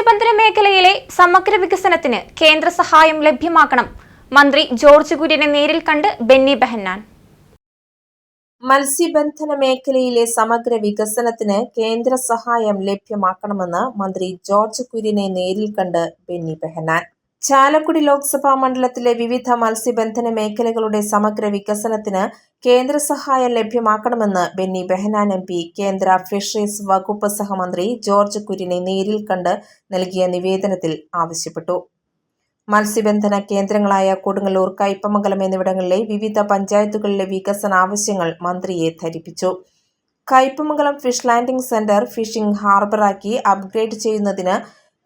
മത്സ്യബന്ധന മേഖലയിലെ സമഗ്ര വികസനത്തിന് കേന്ദ്ര സഹായം ലഭ്യമാക്കണം. മന്ത്രി ജോർജ് കുര്യനെ നേരിൽ കണ്ട് ബെന്നി ബെഹന്നാൻ. മത്സ്യബന്ധന മേഖലയിലെ സമഗ്ര വികസനത്തിന് കേന്ദ്ര സഹായം ലഭ്യമാക്കണമെന്ന് മന്ത്രി ജോർജ് കുര്യനെ നേരിൽ കണ്ട് ബെന്നി ബെഹനാൻ ചാലക്കുടി ലോക്സഭാ മണ്ഡലത്തിലെ വിവിധ മത്സ്യബന്ധന മേഖലകളുടെ സമഗ്ര വികസനത്തിന് കേന്ദ്ര സഹായം ലഭ്യമാക്കണമെന്ന് ബെന്നി ബെഹനാൻ എം പി കേന്ദ്ര ഫിഷറീസ് വകുപ്പ് സഹമന്ത്രി ജോർജ് കുര്യനെ നേരിൽ കണ്ട് നൽകിയ നിവേദനത്തിൽ ആവശ്യപ്പെട്ടു. മത്സ്യബന്ധന കേന്ദ്രങ്ങളായ കൊടുങ്ങല്ലൂർ കയ്പമംഗലം എന്നിവിടങ്ങളിലെ വിവിധ പഞ്ചായത്തുകളിലെ വികസന ആവശ്യങ്ങൾ മന്ത്രിയെ ധരിപ്പിച്ചു. Kaipamangalam fish landing centre fishing ഹാർബറാക്കി upgrade ചെയ്യുന്നതിന്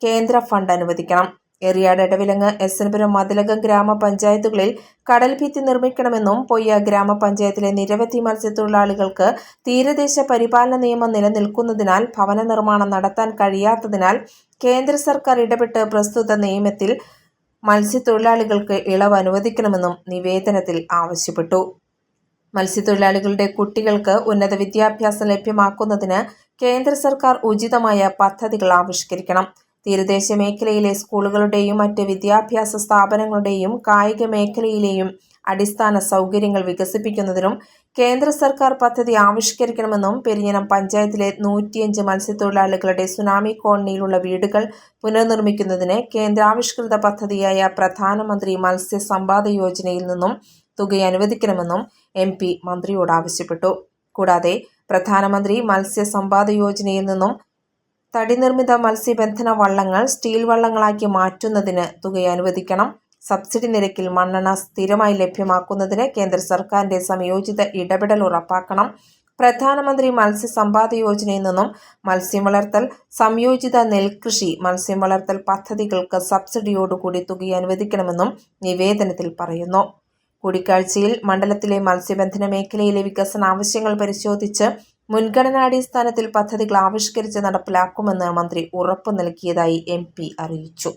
കേന്ദ്ര ഫണ്ട് അനുവദിക്കണം. എറിയാട് എടവിലങ്ങ് എസ് എൻപുരം മതിലകം ഗ്രാമപഞ്ചായത്തുകളിൽ കടൽ ഭിത്തി നിർമ്മിക്കണമെന്നും പൊയ്യ ഗ്രാമപഞ്ചായത്തിലെ നിരവധി മത്സ്യത്തൊഴിലാളികൾക്ക് തീരദേശ പരിപാലന നിയമം നിലനിൽക്കുന്നതിനാൽ ഭവന നിർമ്മാണം നടത്താൻ കഴിയാത്തതിനാൽ കേന്ദ്ര സർക്കാർ ഇടപെട്ട് പ്രസ്തുത നിയമത്തിൽ മത്സ്യത്തൊഴിലാളികൾക്ക് ഇളവ് അനുവദിക്കണമെന്നും നിവേദനത്തിൽ ആവശ്യപ്പെട്ടു. മത്സ്യത്തൊഴിലാളികളുടെ കുട്ടികൾക്ക് ഉന്നത വിദ്യാഭ്യാസം ലഭ്യമാക്കുന്നതിന് കേന്ദ്ര സർക്കാർ ഉചിതമായ പദ്ധതികൾ ആവിഷ്കരിക്കണം. തീരദേശ മേഖലയിലെ സ്കൂളുകളുടെയും മറ്റ് വിദ്യാഭ്യാസ സ്ഥാപനങ്ങളുടെയും കായിക മേഖലയിലെയും അടിസ്ഥാന സൗകര്യങ്ങൾ വികസിപ്പിക്കുന്നതിനും കേന്ദ്ര സർക്കാർ പദ്ധതി ആവിഷ്കരിക്കണമെന്നും പെരിഞ്ഞനം പഞ്ചായത്തിലെ നൂറ്റിയഞ്ച് മത്സ്യത്തൊഴിലാളികളുടെ സുനാമി കോളനിയിലുള്ള വീടുകൾ പുനർനിർമ്മിക്കുന്നതിന് കേന്ദ്രാവിഷ്കൃത പദ്ധതിയായ പ്രധാനമന്ത്രി മത്സ്യ സമ്പാദ യോജനയിൽ നിന്നും തുക അനുവദിക്കണമെന്നും എം പി മന്ത്രിയോട് ആവശ്യപ്പെട്ടു. കൂടാതെ പ്രധാനമന്ത്രി മത്സ്യ സമ്പാദ യോജനയിൽ നിന്നും തടിനിർമ്മിത മത്സ്യബന്ധന വള്ളങ്ങൾ സ്റ്റീൽ വള്ളങ്ങളാക്കി മാറ്റുന്നതിന് തുക അനുവദിക്കണം. സബ്സിഡി നിരക്കിൽ മണ്ണെണ്ണ സ്ഥിരമായി ലഭ്യമാക്കുന്നതിന് കേന്ദ്ര സർക്കാരിന്റെ സംയോജിത ഇടപെടൽ ഉറപ്പാക്കണം. പ്രധാനമന്ത്രി മത്സ്യ സമ്പാദ യോജനയിൽ നിന്നും മത്സ്യം വളർത്തൽ സംയോജിത നെൽകൃഷി മത്സ്യം വളർത്തൽ പദ്ധതികൾക്ക് സബ്സിഡിയോടുകൂടി തുക അനുവദിക്കണമെന്നും നിവേദനത്തിൽ പറയുന്നു. കൂടിക്കാഴ്ചയിൽ മണ്ഡലത്തിലെ മത്സ്യബന്ധന മേഖലയിലെ വികസന ആവശ്യങ്ങൾ പരിശോധിച്ച് മുൻഗണനാടിസ്ഥാനത്തിൽ പദ്ധതികൾ ആവിഷ്കരിച്ച് നടപ്പിലാക്കുമെന്ന് മന്ത്രി ഉറപ്പു നൽകിയതായി എം അറിയിച്ചു.